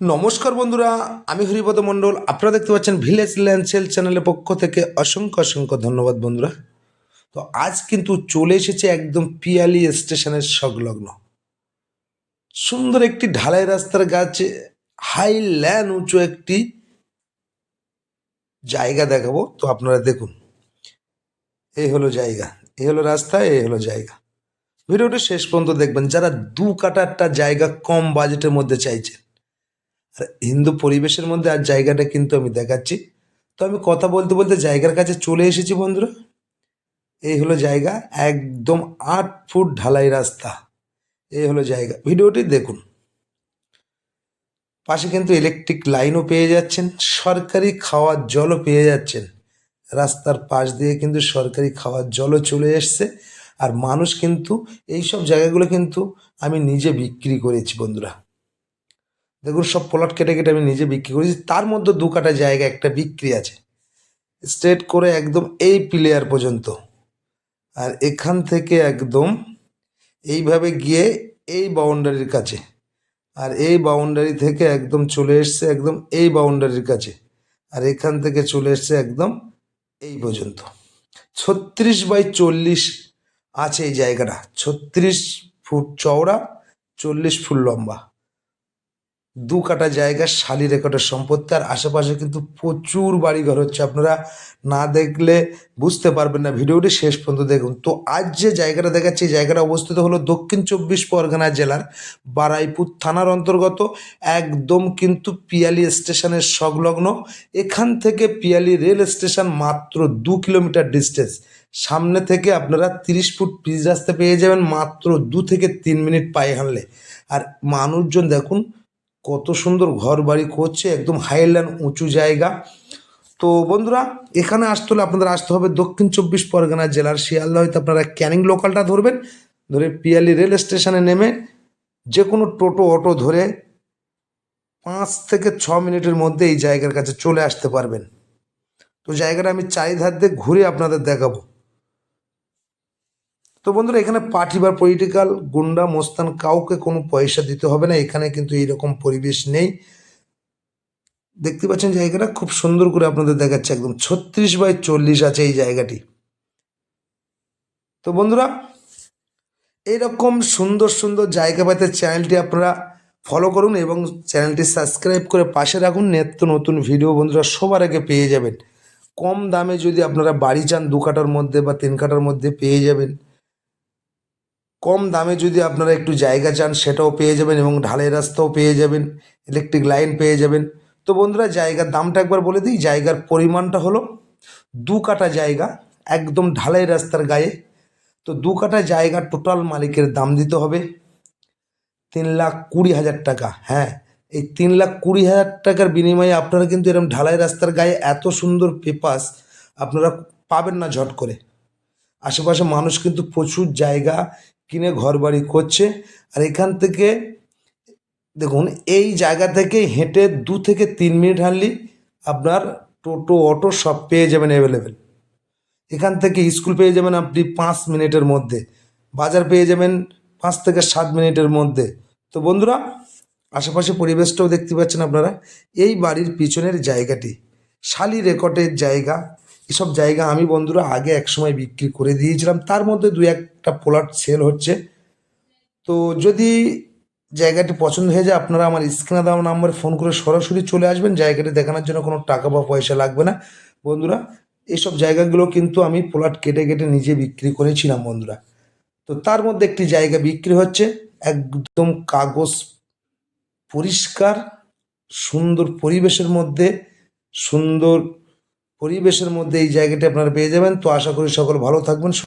নমস্কার বন্ধুরা, আমি হরিপদ মণ্ডল। আপনারা দেখতে পাচ্ছেন ভিলেজ ল্যান্ড সেল চ্যানেলের পক্ষ থেকে অসংখ্য অসংখ্য ধন্যবাদ বন্ধুরা। তো আজ কিন্তু চলে এসেছে একদম পিয়ালি স্টেশনের সংলগ্ন। সুন্দর একটি ঢালাই রাস্তার গাছে, হাই ল্যান উঁচু একটি জায়গা দেখাবো। তো আপনারা দেখুন এই হলো জায়গা এই হলো রাস্তা এই হলো জায়গা। ভিডিওটা শেষ পর্যন্ত দেখবেন। যারা দু কাটারটা জায়গা কম বাজেটের মধ্যে চাইছেন আর হিন্দু পরিবেশের মধ্যে আর জায়গাটা কিন্তু আমি দেখাচ্ছি। তো আমি কথা বলতে বলতে জায়গার কাছে চলে এসেছি বন্ধুরা। এই হলো জায়গা, একদম আট ফুট ঢালাই রাস্তা। এই হলো জায়গা। ভিডিওটি দেখুন। পাশে কিন্তু ইলেকট্রিক লাইনও পেয়ে যাচ্ছেন, সরকারি খাওয়ার জলও পেয়ে যাচ্ছেন। রাস্তার পাশ দিয়ে কিন্তু সরকারি খাওয়ার জলও চলে এসছে। আর মানুষ কিন্তু এই সব জায়গাগুলো কিন্তু আমি নিজে বিক্রি করেছি বন্ধুরা। দেখুন, সব প্লট কেটে কেটে আমি নিজে বিক্রি করেছি। তার মধ্যে দু কাটা জায়গা একটা বিক্রি আছে। স্ট্রেট করে একদম এই প্লেয়ার পর্যন্ত। আর এখান থেকে একদম এইভাবে গিয়ে এই বাউন্ডারির কাছে। আর এই বাউন্ডারি থেকে একদম চলে এসছে একদম এই বাউন্ডারির কাছে। আর এখান থেকে চলে এসছে একদম এই পর্যন্ত। ছত্রিশ বাই চল্লিশ আছে এই জায়গাটা। ছত্রিশ ফুট চওড়া, চল্লিশ ফুট লম্বা। দু কাটা জায়গা শালি রেকর্ডের সম্পত্তি, আর আশেপাশে কিন্তু প্রচুর বাড়িঘর হচ্ছে। আপনারা না দেখলে বুঝতে পারবেন না, ভিডিওটি শেষ পর্যন্ত দেখুন। তো আজ যে জায়গাটা দেখাচ্ছি, এই জায়গাটা অবস্থিত হলো দক্ষিণ চব্বিশ পরগনা জেলার বারাইপুর থানার অন্তর্গত, একদম কিন্তু পিয়ালি স্টেশনের সংলগ্ন। এখান থেকে পিয়ালি রেল স্টেশন মাত্র দু কিলোমিটার ডিস্টেন্স সামনে থেকে আপনারা তিরিশ ফুট পিচ রাস্তা পেয়ে যাবেন, মাত্র দু থেকে তিন মিনিট পায়ে হাঁটলে। আর মানুষজন দেখুন কত সুন্দর ঘর বাড়ি করছে, একদম হাইল্যান্ড উঁচু জায়গা। তো বন্ধুরা, এখানে আসতে হলে আপনাদের আসতে হবে দক্ষিণ চব্বিশ পরগনা জেলার শিয়ালদা, হয়তো আপনারা ক্যানিং লোকালটা ধরবেন। ধরে পিয়ালি রেল স্টেশনে নেমে যে কোনো টোটো, অটো ধরে পাঁচ থেকে ছ মিনিটের মধ্যে এই জায়গার কাছে চলে আসতে পারবেন। তো জায়গাটা আমি চারিধার দিয়ে ঘুরে আপনাদের দেখাবো। তো বন্ধুরা, এখানে পার্টি বা পলিটিক্যাল গুন্ডা, মোস্তান কাউকে কোনো পয়সা দিতে হবে না, এখানে কিন্তু এইরকম পরিবেশ নেই। দেখতে পাচ্ছেন জায়গাটা খুব সুন্দর করে আপনাদের দেখাচ্ছে, একদম ছত্রিশ বাই চল্লিশ আছে এই জায়গাটি। তো বন্ধুরা, এইরকম সুন্দর সুন্দর জায়গা পাতে চ্যানেলটি আপনারা ফলো করুন এবং চ্যানেলটি সাবস্ক্রাইব করে পাশে রাখুন, নিত্য নতুন ভিডিও বন্ধুরা সবার আগে পেয়ে যাবেন। কম দামে যদি আপনারা বাড়ি চান দু কাটার মধ্যে বা তিন কাটার মধ্যে পেয়ে যাবেন। কম দামে যদি আপনারা একটু জায়গা চান, সেটাও পেয়ে যাবেন এবং ঢালাই রাস্তাও পেয়ে যাবেন ইলেকট্রিক লাইন পেয়ে যাবেন। তো বন্ধুরা, জায়গার দামটা একবার বলে দিই, জায়গার পরিমাণটা হলো দু কাটা জায়গা, একদম ঢালাই রাস্তার গায়ে। তো দু কাটা জায়গা টোটাল মালিকের দাম দিতে হবে তিন লাখ কুড়ি হাজার টাকা। হ্যাঁ এই তিন লাখ কুড়ি হাজার টাকার বিনিময়ে আপনারা কিন্তু এরকম ঢালাই রাস্তার গায়ে এত সুন্দর পেপাস আপনারা পাবেন না ঝট করে। আশেপাশে মানুষ কিন্তু প্রচুর জায়গা কিনে ঘর বাড়ি করছে। আর এখান থেকে দেখুন, এই জায়গা থেকে হেঁটে দু থেকে তিন মিনিট হাঁটলেই আপনার টোটো, অটো সব পেয়ে যাবেন অ্যাভেলেবেল এখান থেকে স্কুল পেয়ে যাবেন আপনি পাঁচ মিনিটের মধ্যে। বাজার পেয়ে যাবেন পাঁচ থেকে সাত মিনিটের মধ্যে। তো বন্ধুরা, আশেপাশে পরিবেশটাও দেখতে পাচ্ছেন আপনারা। এই বাড়ির পিছনের জায়গাটি, শালি রেকর্ডের জায়গা। এসব জায়গা আমি বন্ধুরা আগে একসময় বিক্রি করে দিয়েছিলাম। তার মধ্যে দু একটা প্লট সেল হচ্ছে। তো যদি জায়গাটি পছন্দ হয়ে যায়, আপনারা আমার স্ক্রিনে দেওয়া নাম্বারে ফোন করে সরাসরি চলে আসবেন। জায়গাটি দেখানোর জন্য কোনো টাকা বা পয়সা লাগবে না। বন্ধুরা এইসব জায়গাগুলো কিন্তু আমি প্লট কেটে কেটে নিজে বিক্রি করেছিলাম বন্ধুরা। তো তার মধ্যে একটি জায়গা বিক্রি হচ্ছে। একদম কাগজ পরিষ্কার, সুন্দর পরিবেশের মধ্যে, সুন্দর পরিবেশের মধ্যে এই জায়গাটি আপনারা পেয়ে যাবেন। তো আশা করি সকল ভালো থাকবেন